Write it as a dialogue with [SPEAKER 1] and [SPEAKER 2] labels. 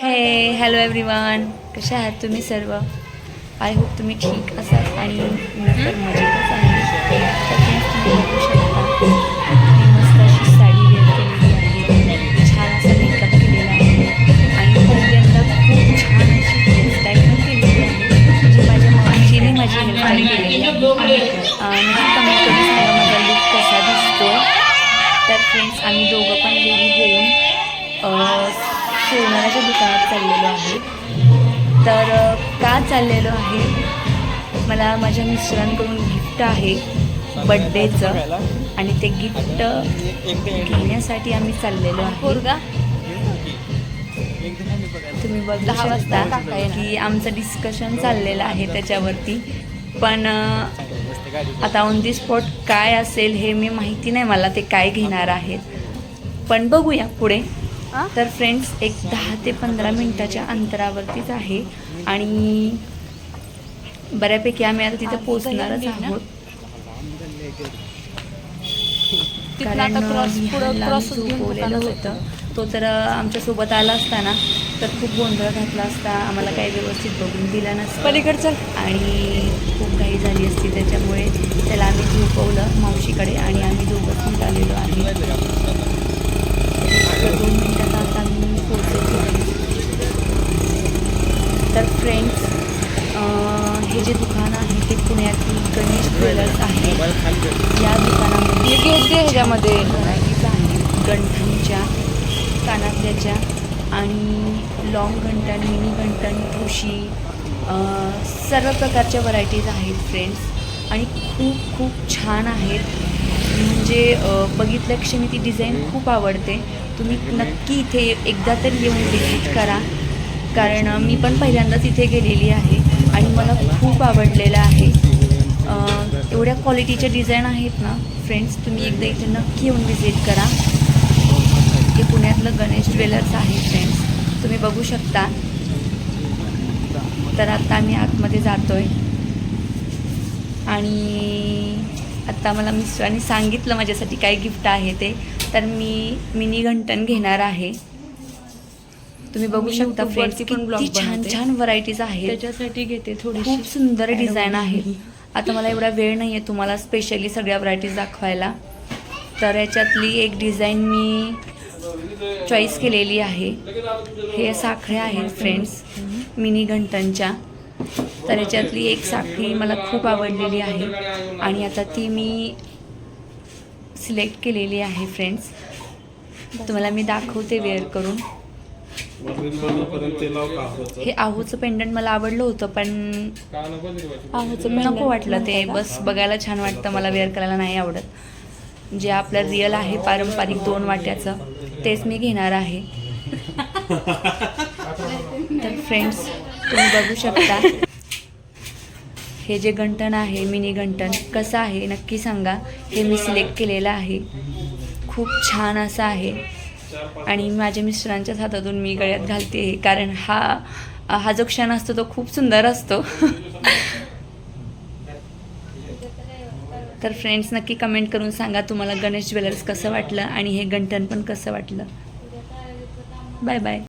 [SPEAKER 1] हे hello everyone कसे आहात तुम्ही सर्व? आय होप तुम्ही ठीक असाल आणि मजेतच आहे. तुम्ही बघू शकता. मी मस्त अशी साडी वेअर केलेली आहे. छान असा मेकअप केलेला आहे. आणि पहिल्यांदा खूप छान अशी हेअरस्टाईल पण केलेली आहे. म्हणजे माझ्या मावशीने माझी हेअरस्टाईल केलेली आहे. अं, म्हणजे कमी सांगा माझा लुक कसा दिसतो तर फ्रेंड्स आम्ही दोघं पण गेली होऊन सोनाराच्या दुकानात चाललेलो आहे. तर का चाललेलो आहे? मला माझ्या मिस्टरांकडून गिफ्ट आहे बड्डेचं आणि ते गिफ्ट घेण्यासाठी आम्ही चाललेलो आहे. तुम्ही बघू शकता की आमचं डिस्कशन चाललेलं आहे त्याच्यावरती. पण आता ऑन दी स्पॉट काय असेल हे मी माहिती नाही. मला ते काय घेणार आहेत. पण बघूया पुढे. तर फ्रेंड्स एक दहा ते पंधरा मिनिटाच्या अंतरावरतीच आहे. आणि बऱ्यापैकी आम्ही आता तिथे पोचणारच आहोत. कारण होतं. तो तर आमच्यासोबत आला असताना तर खूप गोंधळ घातला असता. आम्हाला काही व्यवस्थित बघून दिला नसतं.
[SPEAKER 2] पलीकडचं?
[SPEAKER 1] आणि खूप घाई झाली असती. त्याच्यामुळे त्याला आम्ही झोपवलं मावशीकडे आणि आम्ही दोघंच निघालेलो आहे तर दोन मिनिटात आता आम्ही पोहोचतो तर फ्रेंड्स हे जे दुकान आहे ते पुण्यातील गणेश ज्वेलर्स आहे. या दुकानामध्ये
[SPEAKER 2] योग्य ह्याच्यामध्ये
[SPEAKER 1] व्हरायटीज आहेत कानातल्याच्या आणि लॉंग घंटण मिनी घंटण ठुशी सर्व प्रकारच्या व्हरायटीज आहेत फ्रेंड्स आणि खूप खूप छान आहेत. म्हणजे अं, बघितल्या क्षणी ती डिझाईन खूप आवडते. तुम्ही नक्की इथे एकदा तरी येऊन व्हिजिट करा. कारण मी पण पहिल्यांदाच इथे गेलेली आहे आणि मला खूप आवडलेलं आहे. एवढ्या क्वालिटीच्या डिझाईन आहेत ना फ्रेंड्स तुम्ही एकदा इथे नक्की येऊन व्हिजिट करा. हे पुण्यातलं गणेश ज्वेलर्स आहे फ्रेंड्स. तुम्ही बघू शकता. तर आत्ता आम्ही आतमध्ये जातो आहे आणि आत्ता मला मिस्टरांनी सांगितलं माझ्यासाठी काय गिफ्ट आहे ते. तर मी मिनी घंटन घेणार आहे. तुम्ही बघू शकता फ्रेंड्स किती छान. छान व्हरायटीज आहेत.
[SPEAKER 2] त्याच्यासाठी घेते थोडीशी
[SPEAKER 1] खूप सुंदर डिझाईन. आहे आता मला एवढा वेळ नाही आहे तुम्हाला स्पेशली सगळ्या व्हरायटीज दाखवायला. तर याच्यातली एक डिझाईन मी चॉईस केलेली आहे. हे साखळ्या आहेत फ्रेंड्स मिनी घंटनच्या तर याच्यातली एक साखळी मला खूप आवडलेली आहे. आणि आता ती मी सिलेक्ट केलेली आहे फ्रेंड्स तुम्हाला मी दाखवते वेअर करून. हे आहूचं पेंडंट मला आवडलं होतं पण
[SPEAKER 2] आहोचं
[SPEAKER 1] नको वाटलं ते. बस बघायला छान वाटतं मला वेअर करायला नाही आवडत. जे आपलं रिअल आहे पारंपरिक दोन वाट्याचं तेच मी घेणार आहे. तर फ्रेंड्स तुम्ही बघू शकता. हे जे गंटन आहे मिनी गंटन कसं आहे नक्की सांगा. हे मी सिलेक्ट केलेलं आहे. खूप छान असं आहे. आणि माझ्या मिस्टरांच्याच हातातून मी गळ्यात घालते कारण हा हा जो क्षण असतो तो खूप सुंदर असतो. तर फ्रेंड्स नक्की कमेंट करून सांगा तुम्हाला गणेश ज्वेलर्स कसं वाटलं आणि हे गंठन पण कसं वाटलं. Bye bye